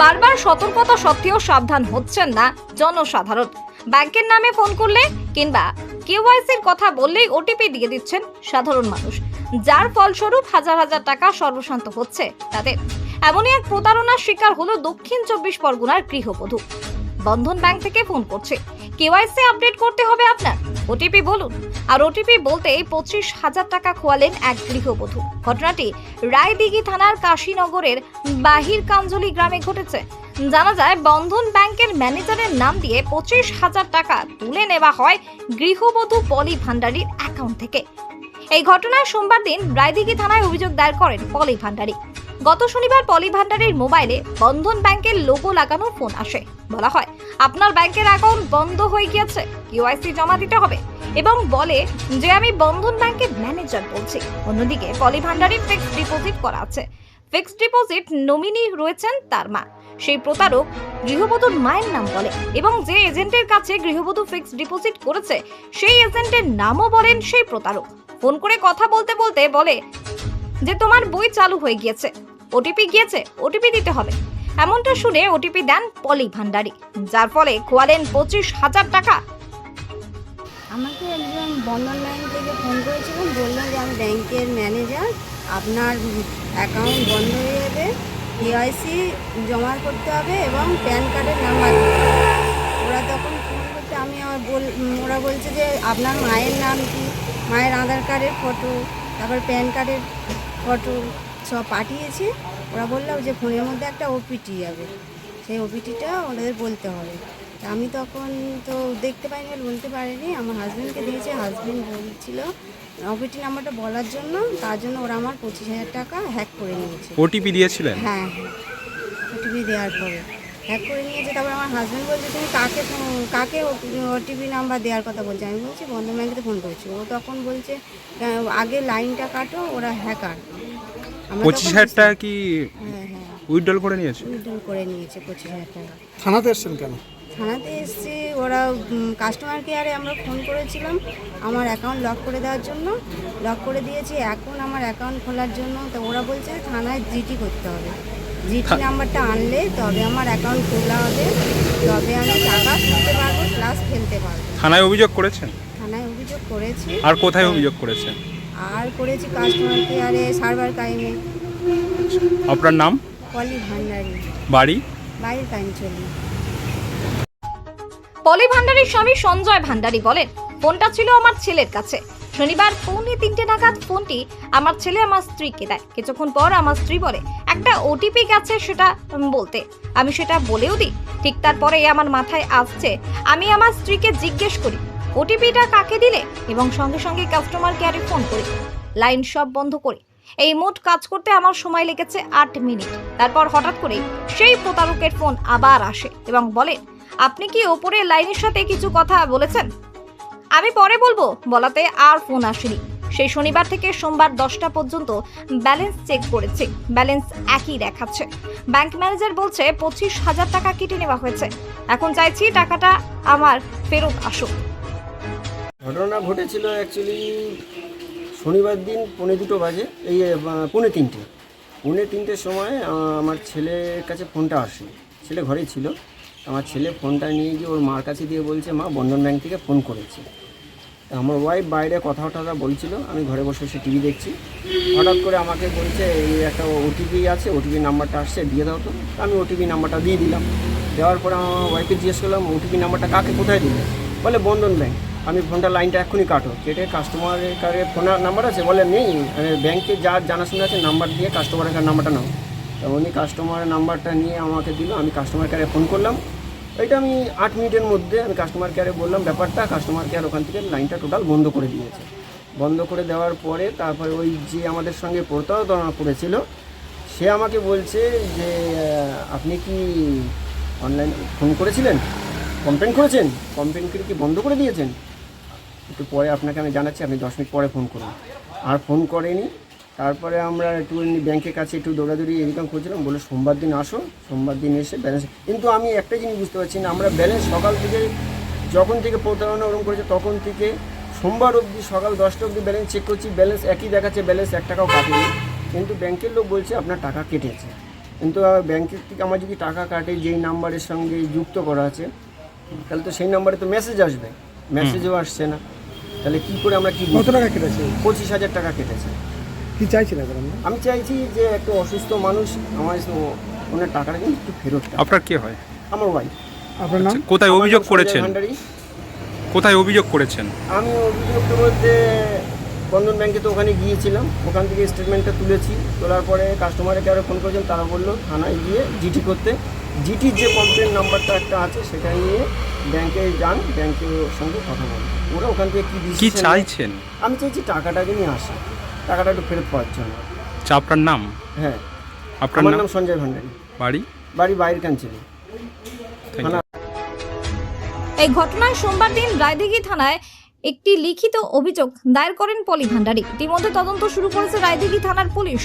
বারবার সতর্কতা সত্ত্বেও সাবধান হচ্ছেন না জনসাধারণ। ব্যাংকের নামে ফোন করলে কিংবা কেওয়াইসির কথা বললেই ওটিপি দিয়ে দিচ্ছেন সাধারণ মানুষ। যার ফলস্বরূপ হাজার হাজার টাকা সর্বশান্ত হচ্ছে তাদের। এমনই এক প্রতারণার শিকার হলো দক্ষিণ চব্বিশ পরগনার গৃহবধূ। বন্ধন ব্যাংক থেকে ফোন করছে। কেওয়াইসি আপডেট করতে হবে আপনার। ওটিপি বলুন। আর ওটিপি বলতেই পঁচিশ হাজার টাকা খোয়ালেন এক গৃহবধূ। ঘটনাটি রায়দিঘি থানার কাশীনগরের বাহির কাঞ্জলি গ্রামে ঘটেছে। জানা যায়, বন্ধন ব্যাংকের ম্যানেজারের নাম দিয়ে পঁচিশ হাজার টাকা তুলে নেওয়া হয় গৃহবধূ পলি ভান্ডারীর অ্যাকাউন্ট থেকে। এই ঘটনায় সোমবার দিন রায়দিঘি থানায় অভিযোগ দায়ের করেন পলি ভান্ডারী গত শনিবার পলি ভান্ডারীর মোবাইলে বন্ধন ব্যাংকের লোগো লাগানো ফোন আসে। বলা হয়, আপনার ব্যাংকের অ্যাকাউন্ট বন্ধ হয়ে গিয়েছে কিউআইসি জমা দিতে হবে। এবং বলে যে আমি বন্ধন ব্যাংকের ম্যানেজার বলছি। অন্যদিকে পলি ভান্ডারীর ফিক্সড ডিপোজিট করা আছে। ফিক্সড ডিপোজিট নমিনি রয়েছেন তার মা। সেই প্রতারক গৃহবধূর মায়ের নাম বলে এবং যে এজেন্টের কাছে গৃহবধূ ফিক্সড ডিপোজিট করেছে, সেই এজেন্টের নামও বলেন সেই প্রতারক। ফোন করে কথা বলতে বলতে বলে যে তোমার বই চালু হয়ে গিয়েছে। ওটিপি গিয়েছে ওটিপি দিতে হবে। এমনটা শুনে ওটিপি দেন পলি ভান্ডারী, যার ফলে খোয়ালেন পঁচিশ হাজার টাকা। আমাকে একজন বন্ধন ব্যাংক থেকে ফোন করেছিলেন বললেন যে আমি ব্যাংকের ম্যানেজার, আপনার অ্যাকাউন্ট বন্ধ হয়ে যাবে কেওয়াইসি জমা করতে হবে এবং প্যান কার্ডের নাম্বার। ওরা তখন ফোন করতে, আমি আমার বল ওরা বলছে যে আপনার মায়ের নাম কি? মায়ের আধার কার্ডের ফটো তারপর প্যান কার্ডের ফটো সব পাঠিয়েছে। ওরা বলল যে ফোনের মধ্যে একটা ওপিটি যাবে। সেই ওপিটিটা ওদের বলতে হবে। আমি তখন তো দেখতে পাইনি আর বলতে পারিনি। আমার হাজব্যান্ডকে দিয়েছে। হাজব্যান্ড বলছিল ওপিটি নাম্বারটা বলার জন্য তার জন্য ওরা আমার পঁচিশ হাজার টাকা হ্যাক করে নিয়েছে। ওটিপি দিয়েছিলেন? হ্যাঁ হ্যাঁ। ওটিপি দেওয়ার পরে হ্যাক করে নিয়েছে। তারপর আমার হাজব্যান্ড বলছে তুমি কাকে কাকে ওটিপি নাম্বার দেওয়ার কথা বলছে? আমি বলছি বন্ধন ব্যাংকে ফোন করেছি। ও তখন বলছে "আহ, আগে লাইনটা কাটো ওরা হ্যাকার পঁচিশ হাজার টাকা কি হ্যাঁ হ্যাঁ। উইথড্রল করে নিয়েছে উইথড্র করে নিয়েছে পঁচিশ হাজার টাকা। থানাতে এসছেন কেন? থানাতে এসেছি ওরা কাস্টমার কেয়ারে আমরা ফোন করেছিলাম আমার অ্যাকাউন্ট লক করে দেওয়ার জন্য। লক করে দিয়েছি এখন আমার অ্যাকাউন্ট খোলার জন্য। তো ওরা বলছে থানায় জিটি করতে হবে। জিটি নাম্বারটা আনলে তবে আমার অ্যাকাউন্ট খোলা হবে। তবে আমি টাকা তুলতে পারব প্লাস খেলতে পারব। থানায় অভিযোগ করেছেন? থানায় অভিযোগ করেছি। আর কোথায় অভিযোগ করেছেন? আর করেছি কাস্টমার কেয়ারে সার্ভার টাইমে আপনার নাম? পলি ভান্ডারি। বাড়ি? বাইরের কাঞ্চলি। পলি ভান্ডারীর স্বামী সঞ্জয় ভান্ডারি বলেন ফোনটা ছিল আমার ছেলের কাছে। শনিবার পৌনে তিনটে নাগাদ ফোনটি আমার ছেলে আমার স্ত্রীকে দেয়। কিছুক্ষণ পর আমার স্ত্রী বলে একটা ওটিপি গেছে সেটা বলতে। আমি সেটা বলেও দিই। ঠিক তারপরে আমার মাথায় আসছে আমি আমার স্ত্রীকে জিজ্ঞেস করি ওটিপিটা কাকে দিলে? এবং সঙ্গে সঙ্গে কাস্টমার কেয়ারে ফোন করে। লাইন সব বন্ধ করে। এই মোট কাজ করতে আমার সময় লেগেছে আট মিনিট। তারপর হঠাৎ করে সেই প্রতারকের ফোন আবার আসে এবং বলে, আপনি কি ওপরে লাইনের সাথে কিছু কথা বলেছেন? আমি পরে বলব, বলাতে আর ফোন আসেনি। সেই শনিবার থেকে সোমবার দশটা পর্যন্ত ব্যালেন্স চেক করেছে। ব্যালেন্স একই দেখাচ্ছে। ব্যাংক ম্যানেজার বলছে, পঁচিশ হাজার টাকা কেটে নেওয়া হয়েছে। এখন চাইছি টাকাটা আমার ফেরত আসুক। ঘটনা ঘটেছিল অ্যাকচুয়ালি শনিবার দিন পৌনে দুটো বাজে, এই পৌনে তিনটে। পৌনে তিনটের সময় আমার ছেলের কাছে ফোনটা আসে। ছেলে ঘরেই ছিল। আমার ছেলে ফোনটা নিয়ে গিয়ে ওর মার কাছে দিয়ে বলছে, মা, বন্ধন ব্যাংক থেকে ফোন করেছে। আমার ওয়াইফ বাইরে কথা টথা বলছিল। আমি ঘরে বসে বসে টিভি দেখছি। হঠাৎ করে আমাকে বলছে, এই একটা ওটিপি আছে ওটিপি নাম্বারটা আসছে, দিয়ে দাও তো। আমি ওটিপি নাম্বারটা দিয়ে দিলাম। দেওয়ার পরে আমার ওয়াইফকে জিজ্ঞেস করলাম ওটিপি নাম্বারটা কাকে, কোথায় দিলে? বলে, বন্ধন ব্যাংক। আমি ফোনটা লাইনটা এক্ষুনি কাটো। কেটে কাস্টমারের কারে ফোনের নাম্বার আছে, বলে নেই। ব্যাংকে যার জানাশোনা আছে নাম্বার দিয়ে কাস্টমারের কাছে নাম্বারটা নাও। তা উনি কাস্টমারের নাম্বারটা নিয়ে আমাকে দিল, আমি কাস্টমার কেয়ারে ফোন করলাম। এটা আমি আট মিনিটের মধ্যে আমি কাস্টমার কেয়ারে বললাম ব্যাপারটা কাস্টমার কেয়ার ওখান থেকে লাইনটা টোটাল বন্ধ করে দিয়েছে। বন্ধ করে দেওয়ার পরে তারপরে ওই যে আমাদের সঙ্গে প্রতারণা করেছিল, সে আমাকে বলছে যে আপনি কি অনলাইন ফোন করেছিলেন? কমপ্লেন করেছেন? কমপ্লেন করে কি বন্ধ করে দিয়েছেন? একটু পরে আপনাকে আমি জানাচ্ছি, আপনি দশ মিনিট পরে ফোন করুন। আর ফোন করেনি, তারপরে আমরা একটু ব্যাংকের কাছে একটু দৌড়াদৌড়ি এরকম করছিলাম বলে সোমবার দিন আসো, সোমবার দিন এসে ব্যালেন্স কিন্তু আমি একটা জিনিস বুঝতে পারছি না, আমরা ব্যালেন্স সকাল থেকে যখন থেকে প্রতারণা ওরকম করেছে, তখন থেকে সোমবার অবধি সকাল দশটা অবধি ব্যালেন্স চেক করছি ব্যালেন্স একই দেখাচ্ছে ব্যালেন্স এক টাকাও কাটেনি। কিন্তু ব্যাংকের লোক বলছে, আপনার টাকা কেটেছে। কিন্তু ব্যাংকের থেকে আমার যদি টাকা কাটে, যেই নাম্বারের সঙ্গে যুক্ত করা আছে, তাহলে তো সেই নাম্বারে তো মেসেজ আসবে। মেসেজও আসছে না। তাহলে কি করে আমরা কি কত টাকা কেটেছে? পঁচিশ হাজার টাকা কেটেছে। কি চাইছেন এখন আমি চাইছি যে একটা অসুস্থ মানুষ আমার ওনার টাকাটা কিন্তু একটু ফেরত আপনার কে হয়? আমার ওয়াইফ আপনার নাম? কোথায় অভিযোগ করেছেন? কোথায় অভিযোগ করেছেন? আমি অভিযোগ বলতে বন্ধন ব্যাংকে তো ওখানে গিয়েছিলাম ওখান থেকে স্টেটমেন্টটা তুলেছি তোলার পরে কাস্টমারকে আরও ফোন করেছেন তারা বলল থানায় গিয়ে জিটি করতে। জিটির যে কমপ্লেন নাম্বারটা একটা আছে সেটা নিয়ে ব্যাংকে যান ব্যাংকের সঙ্গে কথা বলুন। ওরা ওখান থেকে কী কি চাইছেন? আমি চাইছি টাকাটাকে নিয়ে আসে টাকাটা একটু ফেরত পাওয়ার জন্য। আচ্ছা আপনার নাম? হ্যাঁ। আপনার নাম? সঞ্জয় ভান্ডারী। বাড়ি? বাড়ি বাইরের কাঞ্চলি এই ঘটনায় সোমবার দিন রায়দিঘি থানায় একটি লিখিত অভিযোগ দায়ের করেন পলি ভান্ডারী। ইতিমধ্যে তদন্ত শুরু করেছে রায়দিঘি থানার পুলিশ।